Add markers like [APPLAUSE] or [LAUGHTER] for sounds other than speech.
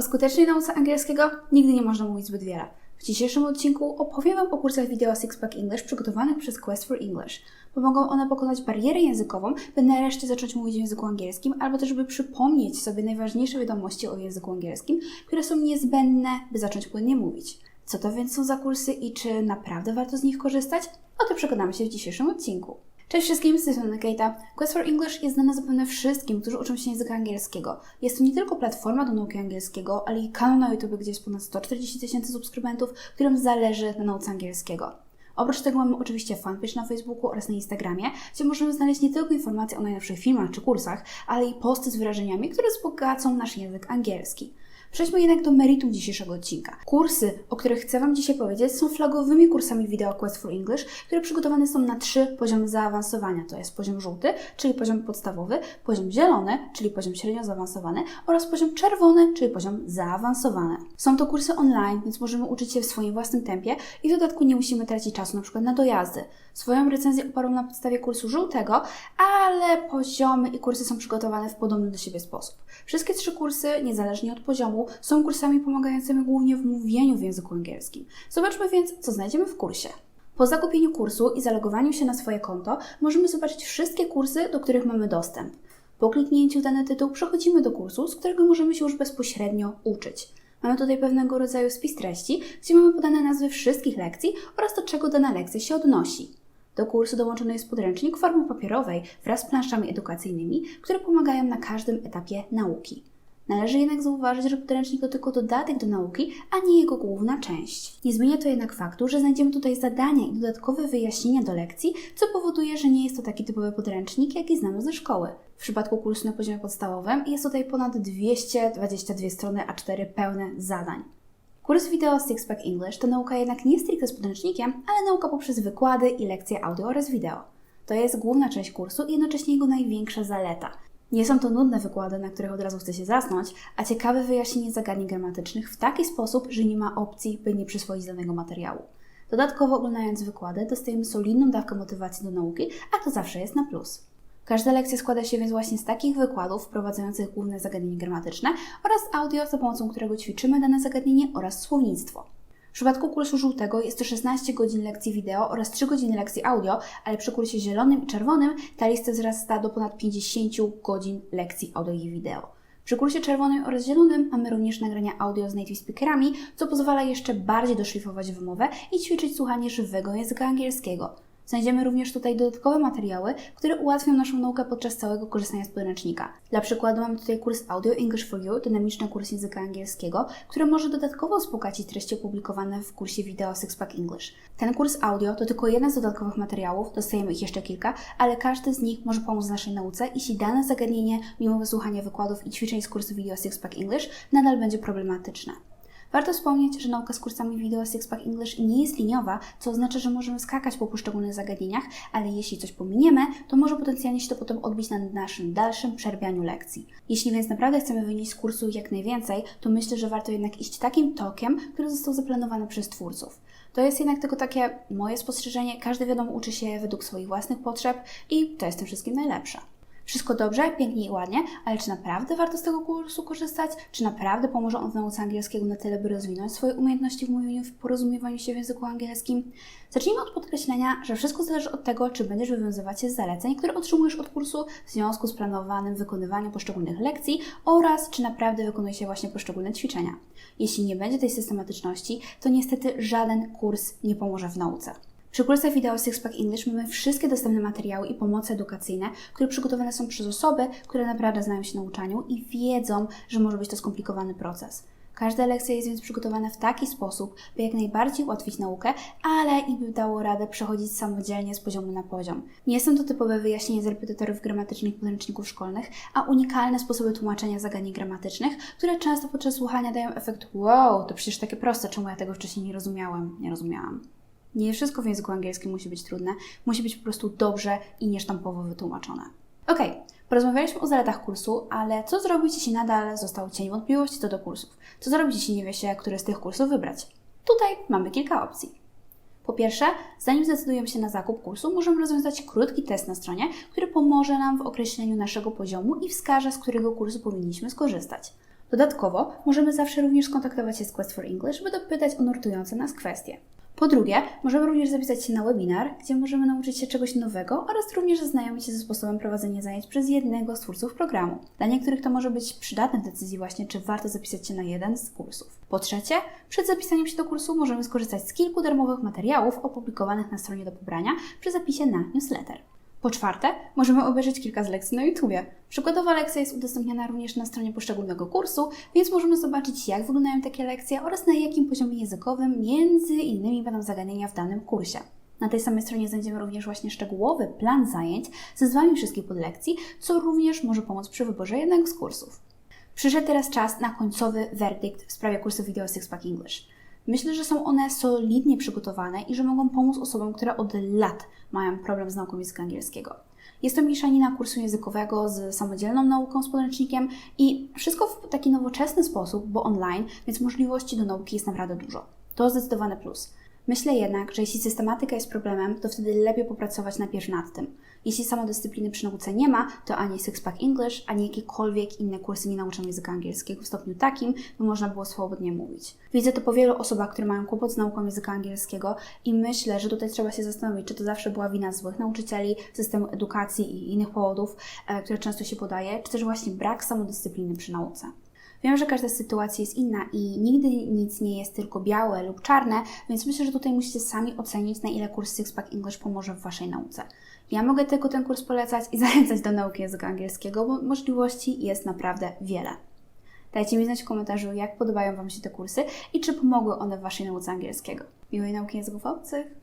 O skutecznej nauce angielskiego nigdy nie można mówić zbyt wiele. W dzisiejszym odcinku opowiem Wam o kursach wideo Sixpack English przygotowanych przez Quest for English. Pomogą one pokonać barierę językową, by nareszcie zacząć mówić w języku angielskim, albo też by przypomnieć sobie najważniejsze wiadomości o języku angielskim, które są niezbędne, by zacząć płynnie mówić. Co to więc są za kursy i czy naprawdę warto z nich korzystać? O tym przekonamy się w dzisiejszym odcinku. Cześć wszystkim, z tej strony Kate'a. Quest for English jest znana zapewne wszystkim, którzy uczą się języka angielskiego. Jest to nie tylko platforma do nauki angielskiego, ale i kanał na YouTube, gdzie jest ponad 140 tysięcy subskrybentów, którym zależy na nauce angielskiego. Oprócz tego mamy oczywiście fanpage na Facebooku oraz na Instagramie, gdzie możemy znaleźć nie tylko informacje o najnowszych filmach czy kursach, ale i posty z wyrażeniami, które wzbogacą nasz język angielski. Przejdźmy jednak do meritum dzisiejszego odcinka. Kursy, o których chcę Wam dzisiaj powiedzieć, są flagowymi kursami Video Quest for English, które przygotowane są na trzy poziomy zaawansowania. To jest poziom żółty, czyli poziom podstawowy, poziom zielony, czyli poziom średnio zaawansowany oraz poziom czerwony, czyli poziom zaawansowany. Są to kursy online, więc możemy uczyć się w swoim własnym tempie i w dodatku nie musimy tracić czasu na przykład na dojazdy. Swoją recenzję oparłam na podstawie kursu żółtego, ale poziomy i kursy są przygotowane w podobny do siebie sposób. Wszystkie trzy kursy, niezależnie od poziomu, są kursami pomagającymi głównie w mówieniu w języku angielskim. Zobaczmy więc, co znajdziemy w kursie. Po zakupieniu kursu i zalogowaniu się na swoje konto, możemy zobaczyć wszystkie kursy, do których mamy dostęp. Po kliknięciu dany tytuł przechodzimy do kursu, z którego możemy się już bezpośrednio uczyć. Mamy tutaj pewnego rodzaju spis treści, gdzie mamy podane nazwy wszystkich lekcji oraz do czego dana lekcja się odnosi. Do kursu dołączony jest podręcznik w formie papierowej wraz z planszami edukacyjnymi, które pomagają na każdym etapie nauki. Należy jednak zauważyć, że podręcznik to tylko dodatek do nauki, a nie jego główna część. Nie zmienia to jednak faktu, że znajdziemy tutaj zadania i dodatkowe wyjaśnienia do lekcji, co powoduje, że nie jest to taki typowy podręcznik, jaki znamy ze szkoły. W przypadku kursu na poziomie podstawowym jest tutaj ponad 222 strony A4 pełne zadań. Kurs wideo Sixpack English to nauka jednak nie stricte z podręcznikiem, ale nauka poprzez wykłady i lekcje audio oraz wideo. To jest główna część kursu i jednocześnie jego największa zaleta. Nie są to nudne wykłady, na których od razu chce się zasnąć, a ciekawe wyjaśnienie zagadnień gramatycznych w taki sposób, że nie ma opcji, by nie przyswoić danego materiału. Dodatkowo oglądając wykłady dostajemy solidną dawkę motywacji do nauki, a to zawsze jest na plus. Każda lekcja składa się więc właśnie z takich wykładów wprowadzających główne zagadnienie gramatyczne oraz audio, za pomocą którego ćwiczymy dane zagadnienie oraz słownictwo. W przypadku kursu żółtego jest to 16 godzin lekcji wideo oraz 3 godziny lekcji audio, ale przy kursie zielonym i czerwonym ta lista wzrasta do ponad 50 godzin lekcji audio i wideo. Przy kursie czerwonym oraz zielonym mamy również nagrania audio z native speakerami, co pozwala jeszcze bardziej doszlifować wymowę i ćwiczyć słuchanie żywego języka angielskiego. Znajdziemy również tutaj dodatkowe materiały, które ułatwią naszą naukę podczas całego korzystania z podręcznika. Dla przykładu mamy tutaj kurs Audio English for You, dynamiczny kurs języka angielskiego, który może dodatkowo wzbogacić treści opublikowane w kursie wideo Sixpack English. Ten kurs audio to tylko jeden z dodatkowych materiałów, dostajemy ich jeszcze kilka, ale każdy z nich może pomóc naszej nauce, jeśli dane zagadnienie, mimo wysłuchania wykładów i ćwiczeń z kursu wideo Sixpack English, nadal będzie problematyczne. Warto wspomnieć, że nauka z kursami wideo Sixpack English nie jest liniowa, co oznacza, że możemy skakać po poszczególnych zagadnieniach, ale jeśli coś pominiemy, to może potencjalnie się to potem odbić na naszym dalszym przerbianiu lekcji. Jeśli więc naprawdę chcemy wynieść z kursu jak najwięcej, to myślę, że warto jednak iść takim tokiem, który został zaplanowany przez twórców. To jest jednak tylko takie moje spostrzeżenie. Każdy wiadomo uczy się według swoich własnych potrzeb i to jest tym wszystkim najlepsze. Wszystko dobrze, pięknie i ładnie, ale czy naprawdę warto z tego kursu korzystać? Czy naprawdę pomoże on w nauce angielskiego na tyle, by rozwinąć swoje umiejętności w mówieniu, w porozumiewaniu się w języku angielskim? Zacznijmy od podkreślenia, że wszystko zależy od tego, czy będziesz wywiązywać się z zaleceń, które otrzymujesz od kursu w związku z planowanym wykonywaniem poszczególnych lekcji oraz czy naprawdę wykonuje się właśnie poszczególne ćwiczenia. Jeśli nie będzie tej systematyczności, to niestety żaden kurs nie pomoże w nauce. Przy kursach wideo Sixpack English mamy wszystkie dostępne materiały i pomoce edukacyjne, które przygotowane są przez osoby, które naprawdę znają się na uczaniu i wiedzą, że może być to skomplikowany proces. Każda lekcja jest więc przygotowana w taki sposób, by jak najbardziej ułatwić naukę, ale i by dało radę przechodzić samodzielnie z poziomu na poziom. Nie są to typowe wyjaśnienia z repetytorów gramatycznych podręczników szkolnych, a unikalne sposoby tłumaczenia zagadnień gramatycznych, które często podczas słuchania dają efekt wow, to przecież takie proste, czemu ja tego wcześniej nie rozumiałem, nie rozumiałam. Nie wszystko w języku angielskim musi być trudne, musi być po prostu dobrze i niesztampowo wytłumaczone. Ok, porozmawialiśmy o zaletach kursu, ale co zrobić, jeśli nadal został cień wątpliwości co do kursów? Co zrobić, jeśli nie wie się, który z tych kursów wybrać? Tutaj mamy kilka opcji. Po pierwsze, zanim zdecydujemy się na zakup kursu, możemy rozwiązać krótki test na stronie, który pomoże nam w określeniu naszego poziomu i wskaże, z którego kursu powinniśmy skorzystać. Dodatkowo możemy zawsze również skontaktować się z Quest for English, by dopytać o nurtujące nas kwestie. Po drugie, możemy również zapisać się na webinar, gdzie możemy nauczyć się czegoś nowego oraz również zaznajomić się ze sposobem prowadzenia zajęć przez jednego z twórców programu. Dla niektórych to może być przydatne w decyzji właśnie, czy warto zapisać się na jeden z kursów. Po trzecie, przed zapisaniem się do kursu możemy skorzystać z kilku darmowych materiałów opublikowanych na stronie do pobrania przy zapisie na newsletter. Po czwarte, możemy obejrzeć kilka z lekcji na YouTubie. Przykładowa lekcja jest udostępniana również na stronie poszczególnego kursu, więc możemy zobaczyć, jak wyglądają takie lekcje oraz na jakim poziomie językowym między innymi będą zagadnienia w danym kursie. Na tej samej stronie znajdziemy również właśnie szczegółowy plan zajęć z nazwami wszystkich podlekcji, co również może pomóc przy wyborze jednego z kursów. Przyszedł teraz czas na końcowy werdykt w sprawie kursu Video Sixpack English. Myślę, że są one solidnie przygotowane i że mogą pomóc osobom, które od lat mają problem z nauką języka angielskiego. Jest to mieszanina kursu językowego z samodzielną nauką z podręcznikiem i wszystko w taki nowoczesny sposób, bo online, więc możliwości do nauki jest naprawdę dużo. To zdecydowany plus. Myślę jednak, że jeśli systematyka jest problemem, to wtedy lepiej popracować najpierw nad tym. Jeśli samodyscypliny przy nauce nie ma, to ani Sixpack English, ani jakiekolwiek inne kursy nie nauczą języka angielskiego w stopniu takim, by można było swobodnie mówić. Widzę to po wielu osobach, które mają kłopot z nauką języka angielskiego i myślę, że tutaj trzeba się zastanowić, czy to zawsze była wina złych nauczycieli, systemu edukacji i innych powodów, e, które często się podaje, czy też właśnie brak samodyscypliny przy nauce. Wiem, że każda sytuacja jest inna i nigdy nic nie jest tylko białe lub czarne, więc myślę, że tutaj musicie sami ocenić, na ile kurs Sixpack English pomoże w Waszej nauce. Ja mogę tylko ten kurs polecać i [LAUGHS] zachęcać do nauki języka angielskiego, bo możliwości jest naprawdę wiele. Dajcie mi znać w komentarzu, jak podobają Wam się te kursy i czy pomogły one w Waszej nauce angielskiego. Miłej nauki języków obcych!